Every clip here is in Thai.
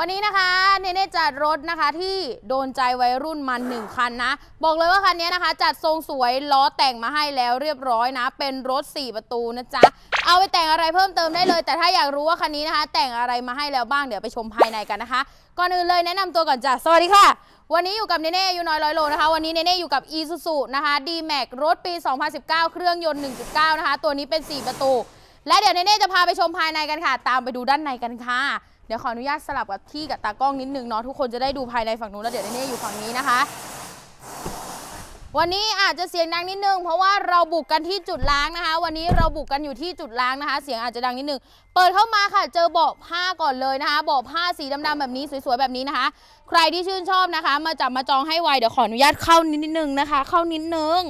วันนี้นะคะเนเน่จัดรถนะคะที่โดนใจวัยรุ่นมันหนึ่งคันนะ บอกเลยว่าคันนี้นะคะ จัดทรงสวยล้อแต่งมาให้แล้วเรียบร้อยนะ เป็นรถ 4 ประตูนะจ๊ะ เอาไปแต่งอะไรเพิ่มเติมได้เลย แต่ถ้าอยากรู้ว่าคันนี้นะคะ แต่งอะไรมาให้แล้วบ้างเดี๋ยวไปชมภายในกันนะคะ ก่อนอื่นเลยแนะนำตัวก่อนจ้ะสวัสดีค่ะวันนี้อยู่กับเนเน่อายูน้อยร้อยโลนะคะ วันนี้เนเน่อยู่กับ e s u s u นะคะ D-Max รถปี 2019 เครื่องยนต์ 1.9 นะคะ ตัวนี้เป็น 4 ประตู และเดี๋ยวเนเน่จะพาไปชมภายในกันค่ะ ตามไปดูด้านในกันค่ะ เดี๋ยวขออนุญาตสลับกับที่กับตากล้องนิดนึงเนาะทุกคนจะได้ดูภายในฝั่งนู้นแล้วเดี๋ยวเนเน่อยู่ฝั่งนี้นะคะ วันนี้อาจจะเสียงดังนิดนึงเพราะว่าเราบุกกันที่จุดล้างนะคะ วันนี้เราบุกกันอยู่ที่จุดล้างนะคะ เสียงอาจจะดังนิดนึงเปิดเข้ามาค่ะ เจอเบาะผ้าก่อนเลยนะคะเบาะผ้าสีดำๆแบบนี้สวยๆแบบนี้นะคะ ใครที่ชื่นชอบนะคะ มาจับมาจองให้ไวเดี๋ยวขออนุญาตเข้านิดนึงนะคะ เข้านิดนึง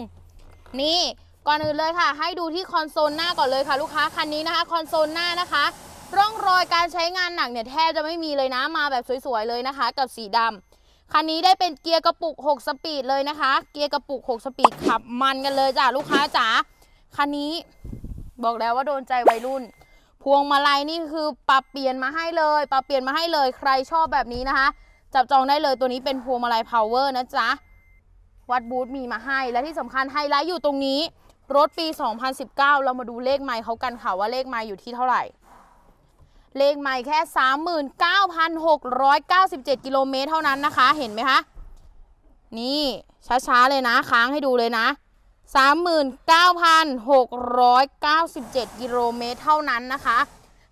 นี่ก่อนอื่นเลยค่ะ ให้ดูที่คอนโซลหน้าก่อนเลยค่ะ ลูกค้าคันนี้นะคะ คอนโซลหน้านะคะ ร่องรอยการใช้งานหนักเนี่ยแทบจะไม่มีเลยนะมาแบบสวยๆเลยนะคะ กับสีดำคันนี้ได้เป็นเกียร์กระปุก 6 สปีดเลยนะคะ เกียร์กระปุก 6 สปีดขับมันกันเลยจ้ะลูกค้าจ๋าคันนี้บอกแล้วว่าโดนใจวัยรุ่น พวงมาลัยนี่คือปรับเปลี่ยนมาให้เลยปรับเปลี่ยนมาให้เลยใครชอบแบบนี้นะคะ จับจองได้เลยตัวนี้เป็นพวงมาลัย power นะจ๊ะวัดบูธมีมาให้และที่สำคัญไฮไลท์อยู่ตรงนี้ รถปี 2019 เรามาดูเลขไมล์เขากันค่ะว่าเลขไมล์อยู่ที่เท่าไหร่ เลขไมล์แค่ 39,697 กิโลเมตรเท่านั้นนะคะ เห็นไหมคะ นี่ช้าๆเลยนะ ค้างให้ดูเลยนะ 39,697 กิโลเมตรเท่านั้นนะคะ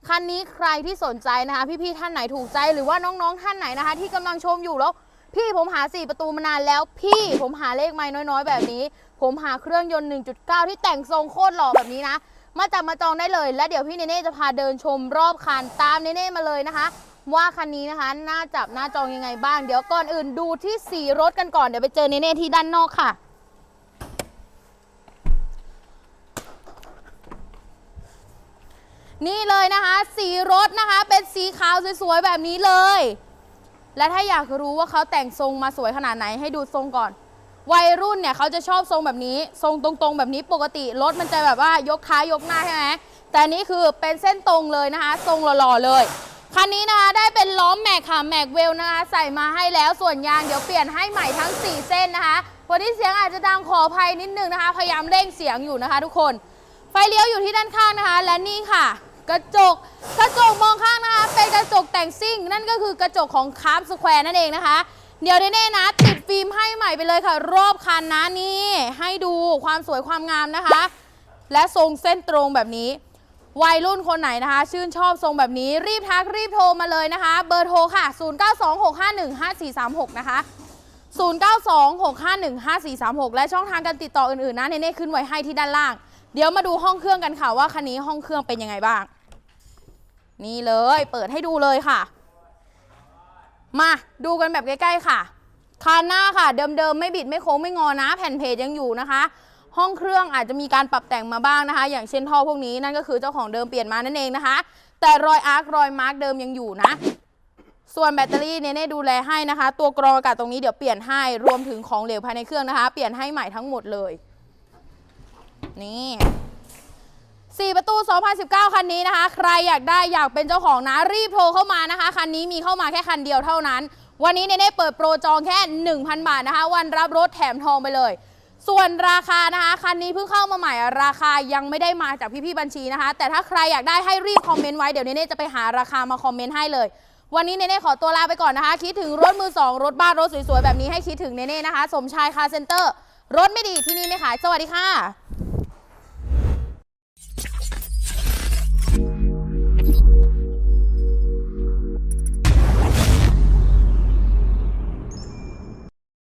คันนี้ใครที่สนใจนะคะ พี่ๆท่านไหนถูกใจหรือว่าน้องๆท่านไหนนะคะ ที่กำลังชมอยู่แล้ว พี่ผมหา 4 ประตูมานานแล้ว พี่ผมหาเลขไม้น้อยๆ แบบนี้ ผมหาเครื่องยนต์ 1.9 ที่แต่งทรงโคตรหล่อแบบนี้นะ มาจับมาจองได้เลย และเดี๋ยวพี่เนเน่จะพาเดินชมรอบคันตามเนเน่มาเลยนะคะ ว่าคันนี้นะคะน่าจับน่าจองยังไงบ้าง เดี๋ยวก่อนอื่นดูที่สีรถกันก่อนเดี๋ยวไปเจอเนเน่ที่ด้านนอกค่ะ นี่เลยนะคะ สีรถนะคะเป็นสีขาวสวยๆแบบนี้เลย และถ้าอยากรู้ว่าเขาแต่งทรงมาสวยขนาดไหนให้ดูทรงก่อน วัยรุ่นเนี่ยเขาจะชอบทรงแบบนี้ ทรงตรงๆ แบบนี้ปกติรถมันจะแบบว่ายกท้ายยกหน้าใช่ไหมแต่นนี้คือเป็นเส้นตรงเลยนะคะ ทรงหล่อๆเลยคันนี้นะคะได้เป็นล้อมแม็กค่ะแม็กเวลนะคะใส่มาให้แล้วส่วนยางเดี๋ยวเปลี่ยนให้ใหม่ทั้ง 4 เส้นนะคะวันนี้เสียงอาจจะดังขออภัยนิดนึงนะคะ พยายามเร่งเสียงอยู่นะคะ ทุกคน ไฟเลี้ยวอยู่ที่ด้านข้างนะคะ และนี่ค่ะ กระจกกระจกมองข้างนะคะเป็นกระจกแต่งซิ่ง นั่นก็คือกระจกของคาร์บสแควร์นั่นเองนะคะ เดี๋ยวเน่นะ ติดฟิล์มให้ใหม่ไปเลยค่ะ รอบคันนะนี่ ให้ดูความสวยความงามนะคะ และทรงเส้นตรงแบบนี้ วัยรุ่นคนไหนนะคะ ชื่นชอบทรงแบบนี้ รีบทักรีบโทรมาเลยนะคะ เบอร์โทรค่ะ 0926515436 นะคะ 0926515436 และช่องทางการติดต่ออื่นๆนะเน่ขึ้นไว้ให้ที่ด้านล่าง เดี๋ยวมาดูห้องเครื่องกันค่ะว่าคันนี้ห้องเครื่องเป็นยังไงบ้าง นี่เลย เปิดให้ดูเลยค่ะ มาดูกันแบบใกล้ๆค่ะคันหน้าค่ะ เดิมๆ ไม่บิดไม่โค้งไม่งอนะ แผ่นเพจยังอยู่นะคะ ห้องเครื่องอาจจะมีการปรับแต่งมาบ้างนะคะ อย่างเช่นท่อพวกนี้นั่นก็คือเจ้าของเดิมเปลี่ยนมานั่นเองนะคะ แต่รอยอาร์ครอยมาร์กเดิมยังอยู่นะ ส่วนแบตเตอรี่เนเน่ดูแลให้นะคะ ตัวกรองอากาศตรงนี้เดี๋ยวเปลี่ยนให้รวมถึงของเหลวภายในเครื่องนะคะ เปลี่ยนให้ใหม่ทั้งหมดเลย นี่ 4 ประตู 2019 คันนี้นะคะ ใครอยากได้อยากเป็นเจ้าของนะ รีบโทรเข้ามานะคะ คันนี้มีเข้ามาแค่คันเดียวเท่านั้น วันนี้เนเน่เปิดโปรจองแค่ 1,000 บาทนะคะ วันรับรถแถมทองไปเลย ส่วนราคานะคะ คันนี้เพิ่งเข้ามาใหม่ ราคายังไม่ได้มาจากพี่ๆบัญชีนะคะ แต่ถ้าใครอยากได้ให้รีบคอมเมนต์ไว้ เดี๋ยวเนเน่จะไปหาราคามาคอมเมนต์ให้เลย วันนี้เนเน่ขอตัวลาไปก่อนนะคะ คิดถึงรถมือสองรถบ้านรถสวยๆแบบนี้ให้คิดถึงเนเน่นะคะ สมชายคาร์เซ็นเตอร์ รถไม่ดีที่นี่ไม่ขาย สวัสดีค่ะ